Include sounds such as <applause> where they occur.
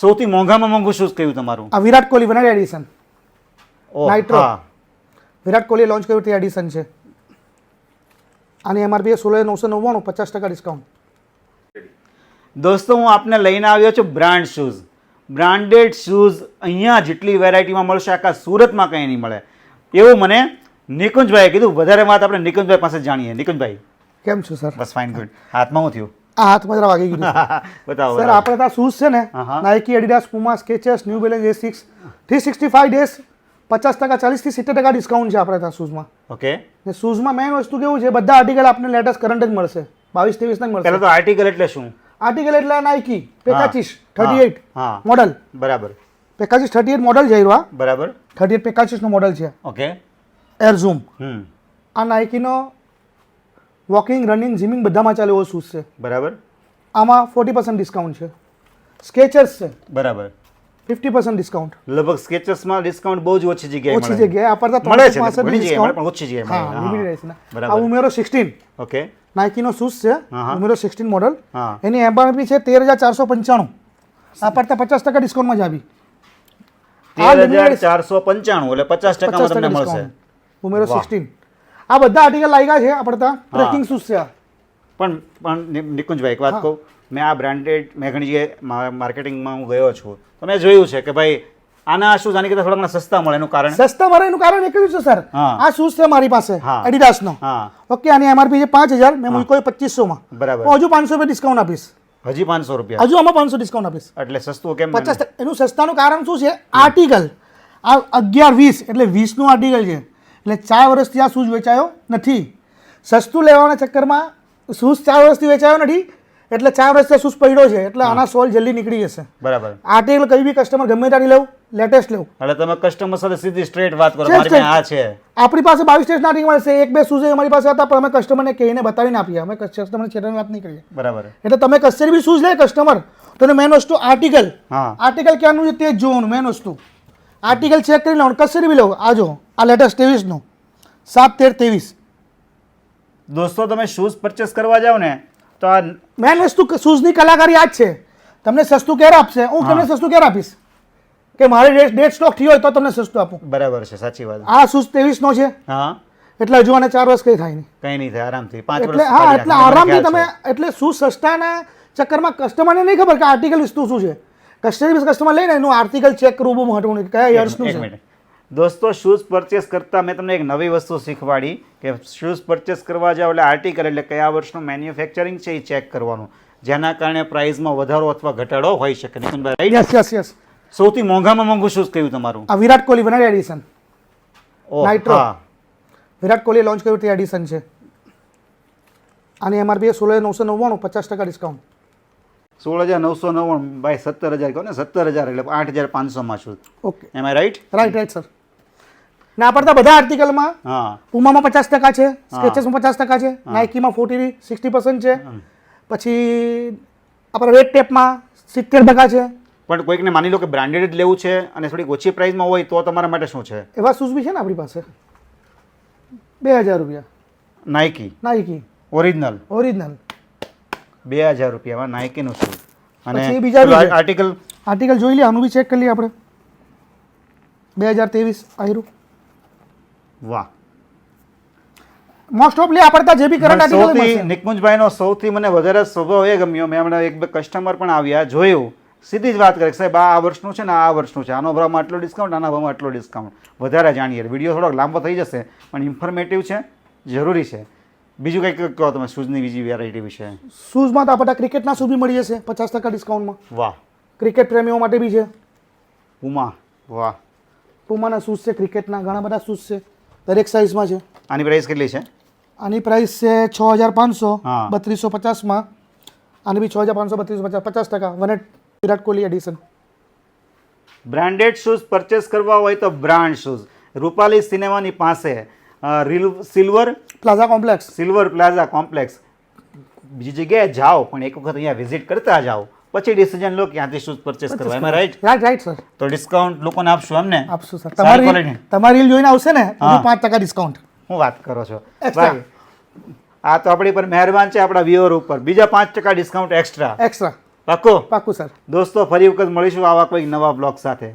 સૌથી મોંઘામાં મોંઘું શૂઝ કયું તમારું? આ વિરાટ કોહલી વન એડિશન ઓ Nitro. વિરાટ કોહલીએ લોન્ચ કર્યું તે એડિશન છે. આની એમઆરપી સોળ નવસો નવ્વાણું પચાસ ટકા ડિસ્કાઉન્ટ દોસ્તો હું આપને લઈને આવ્યો છું બ્રાન્ડ શૂઝ. બ્રાન્ડેડ શૂઝ અહીંયા જેટલી વેરાયટીમાં મળશે આખા સુરતમાં કંઈ નહીં મળે. એવું મને નિકુંજભાઈએ કીધું. વધારે વાત આપણે નિકુંજભાઈ પાસે જાણીએ. નિકુંજભાઈ. કેમ છો સર બસ ફાઇન ગુડ હાથમાં હું થયું? આ હાથમાં જરા વાગી ગયું <laughs> બતાવો સર આપણે ત્યાં શૂઝ છે ને. Nike Adidas Puma Skechers new balance એ six three sixty five days પચાસ ટકા ચાલીસથી સિત્તેર ટકા ડિસ્કાઉન્ટ છે આપણે ત્યાં શૂઝમાં. ઓકે ને શૂઝમાં મેઇન વસ્તુ કેવું છે બધા આર્ટિકલ આપને લેટેસ્ટ કરંટ જ મળશે. બાવીસ ત્રેવીસ ના મળશે. તો આર્ટિકલ એટલે શું? આર્ટિકલ એટલે Nike Pegasus thirty eight model બરાબર. પેકાચીસ થર્ટી એઇટ મોડલ છે આ બરાબર. થર્ટી એઇટ પેકાચીસનું મોડલ છે. ઓકે એર ઝૂમ આ નાઇકીનો વોકિંગ રનિંગ જિમિંગ બધામાં ચાલે એવો શૂઝ છે. બરાબર? આમાં ફોર્ટી પર્સન્ટ ડિસ્કાઉન્ટ છે. સ્કેચર્સ છે. બરાબર. ફિફ્ટી પર્સન્ટ ડિસ્કાઉન્ટ લગભગ સ્કેચર્સમાં ડિસ્કાઉન્ટ બહુ જ ઓછી જગ્યાએ ઓછી જગ્યાએ. આપતા મળે છે ઘણી જગ્યાએ પણ ઓછી જગ્યાએ. હા. લિમિટેડ બરાબર. આ ઉમેરો સિક્સટીન ઓકે. નાઇકીનો શૂઝ છે. ઉમેરો સિક્સટીન મોડલ એની એમઆરપી છે તેર હજાર ચારસો પંચાણું. આ પડતા પચાસ ટકા ડિસ્કાઉન્ટમાં જ આવી. તેર હજાર ચારસો પંચાણું એટલે પચાસ ટકામાં તમને ટકા મળશે. ઉમેરો સિક્સટીન આ બધા આર્ટિકલ લાગ્યા છે આપણે ટ્રેકિંગ શૂઝ છે આ? પણ પણ નિકુંજભાઈ એક વાત કહું. મેં આ બ્રાન્ડેડ મેં ઘણી માર્કેટિંગમાં હું ગયો છું. તો મેં જોયું છે કે ભાઈ આના શૂઝ આની કરતા થોડા ઘણા સસ્તા મળે એનું કારણ? સસ્તા મળે એનું કારણ એક જ છે સર. આ શૂઝ છે મારી પાસે? હા. એડિડાસનો હા. ઓકે આની એમઆરપી છે પાંચ હજાર. મેં મૂક્યો પચીસોમાં બરાબર. હજુ પાંચસો રૂપિયા ડિસ્કાઉન્ટ આપીશ. હજી પાંચસો રૂપિયા. હજુ આમાં પાંચસો ડિસ્કાઉન્ટ આપીશ. એટલે સસ્તું કેમ પચાસ એનું સસ્તાનું કારણ શું છે? આર્ટિકલ આ અગિયાર વીસ એટલે વીસનું આર્ટિકલ છે. એટલે ચાર વર્ષથી આ શૂઝ વેચાયો નથી. સસ્તું લેવાના ચક્કરમાં શૂઝ ચાર વર્ષથી વેચાયો નથી એટલે ચાર વર્ષથી શૂઝ પડ્યો છે એટલે આના સોલ જલ્દી નીકળી જશે. બરાબર. આર્ટિકલ કઈ બી કસ્ટમર ગમે તારી લેવું લેટેસ્ટ લેવું એટલે તમે કસ્ટમર સાથે સીધી સ્ટ્રેટ વાત કરો મારી પાસે આ છે. આપણી પાસે બાવીસ સ્ટેશના આર્ટિકલ મળશે એક બે શૂઝ અમારી પાસે હતા પણ અમે કસ્ટમરને કહીને બતાવીને આપીએ. અમે કસ્ટમરને છેડાની વાત નહીં કરીએ. બરાબર. એટલે તમે કશે બી શૂઝ લે કસ્ટમર તો મેન વસ્તુ આર્ટિકલ આર્ટિકલ ક્યાંનું છે તે જોવાનું મેન વસ્તુ. આર્ટિકલ ચેક કરી લેવાનું કશે બી લેવું આ જો આ લેટેસ્ટ ત્રેવીસનું સાત તેર ત્રેવીસ. દોસ્તો તમે શૂઝ પરચેસ કરવા જાઓ ને તો આ મેન વસ્તુ શૂઝની કલાકારી આ જ છે. તમને સસ્તું ક્યારે આપશે? હું તમને સસ્તું ક્યારે આપીશ? કે મારે ડેટ ડેટ સ્ટોક થયો હોય તો તમને સસ્તું આપું. બરાબર છે સાચી વાત. આ શૂઝ ત્રેવીસનો છે. હા. એટલે હજુ આને ચાર વર્ષ કંઈ થાય નહીં. કઈ નહીં થાય આરામથી. પાંચ એટલે હા એટલે આરામથી તમે એટલે શું સસ્તાના ચક્કરમાં કસ્ટમરને નહીં ખબર કે આર્ટિકલ વસ્તુ શું છે. કસ્ટમર કસ્ટમર લઈને એનું આર્ટિકલ ચેક કરવું બહુ મહત્વનું કયા યર્સનું છે? દોસ્તો શૂઝ પરચેસ કરતા મેં તમને એક નવી વસ્તુ શીખવાડી કે શૂઝ પરચેસ કરવા જાવ એટલે આર્ટિકલ એટલે કયા વર્ષનું મેન્યુફેક્ચરિંગ છે એ ચેક કરવાનું. જેના કારણે પ્રાઇસમાં વધારો અથવા ઘટાડો હોઈ શકે. નિકુંજભાઈ યસ યસ યસ સૌથી મોંઘામાં મોંઘું શૂઝ કયું તમારું? આ વિરાટ કોહલી વન એડિશન. હા. વિરાટ કોહલી લોન્ચ કર્યું તે એડિશન છે. આની એમઆરપી સોળ નવસો નવ્વાણું પચાસ ટકા ડિસ્કાઉન્ટ સોળ હજાર નવસો નવ્વાણું બાય સત્તર હજાર કહો ને સત્તર હજાર એટલે આઠ હજાર પાંચસોમાં છું. Okay. Am I right right right sir ને પડતા બધા આર્ટિકલમાં હા. પુમામાં પચાસ ટકા છે સ્કેચેસમાં પચાસ ટકા છે નાઇકીમાં ફોર્ટી સિક્સટી પર્સન્ટ છે. પછી આપણા રેડ ટેપમાં સિત્તેર ટકા છે. પણ કોઈકને માની લો કે બ્રાન્ડેડ જ લેવું છે અને થોડીક ઓછી પ્રાઇસમાં હોય તો તમારા માટે શું છે? એવા શૂઝ બી છે ને આપણી પાસે? બે હજાર રૂપિયા. નાઇકી નાઇકી ઓરિજિનલ ઓરિજિનલ બે હજાર રૂપિયામાં નાઇકીનું શૂઝ અને બીજા આર્ટિકલ આર્ટિકલ જોઈ લઈએ આનું બી ચેક કરી લઈએ આપણે. બે હજાર ત્રેવીસ આયરું. વાહ. મોસ્ટ ઓફલી આપડતા જે બી કરંટ આર્ટિકલ સૌથી નિકમુંજભાઈનો સૌથી મને વધારે સ્વભાવ એ ગમ્યો. મેં હમણાં એક બે કસ્ટમર પણ આવ્યા જોયું. સીધી જ વાત કરે સાહેબ આ આ વર્ષનું છે ને આ આ વર્ષનું છે. આનો ભાવમાં આટલો ડિસ્કાઉન્ટ આના ભાવમાં આટલો ડિસ્કાઉન્ટ વધારે જાણીએ. વીડિયો થોડોક લાંબો થઈ જશે પણ ઇન્ફોર્મેટિવ છે જરૂરી છે. બીજું કંઈક કહો તમે શૂઝની બીજી વેરાયટી વિશે. શૂઝમાં તો આપણા ક્રિકેટના શૂઝ બી મળી જશે પચાસ ટકા ડિસ્કાઉન્ટમાં. વાહ. ક્રિકેટ પ્રેમીઓ માટે બી છે. પુમા વાહ. પુમાના શૂઝ છે ક્રિકેટના ઘણા બધા શૂઝ છે દરેક સાઇઝમાં છે. આની પ્રાઇસ કેટલી છે? આની પ્રાઇસ છે છ હજાર પાંચસો બત્રીસો પચાસમાં. આની બી છ હજાર પાંચસો બત્રીસો પચાસ પચાસ ટકા one Virat Kohli edition branded shoes purchase કરવા હોય તો બ્રાન્ડ શૂઝ રૂપાલી સિનેમાની પાસે reel silver plaza complex silver plaza complex બીજી જગ્યાએ જાઓ પણ એક વખત અહીંયા વિઝિટ કરતા જાઓ. પછી ડિસિઝન લો ક્યાંથી શૂઝ પરચેસ કરવા. એમાં રાઈટ રાઈટ રાઈટ સર તો ડિસ્કાઉન્ટ લોકોને આપશું એમને આપશું સર તમારી તમારી રીલ જોઈને આવશે ને પાંચ ટકા ડિસ્કાઉન્ટ હું વાત કરો છો? આ તો આપણી પર મહેરબાન છે આપણા વ્યુઅર ઉપર. બીજા પાંચ ટકા ડિસ્કાઉન્ટ એક્સ્ટ્રા એક્સ્ટ્રા પાકો પાકું સર દોસ્તો ફરી વખત મળીશું આવા કોઈ નવા બ્લોગ સાથે.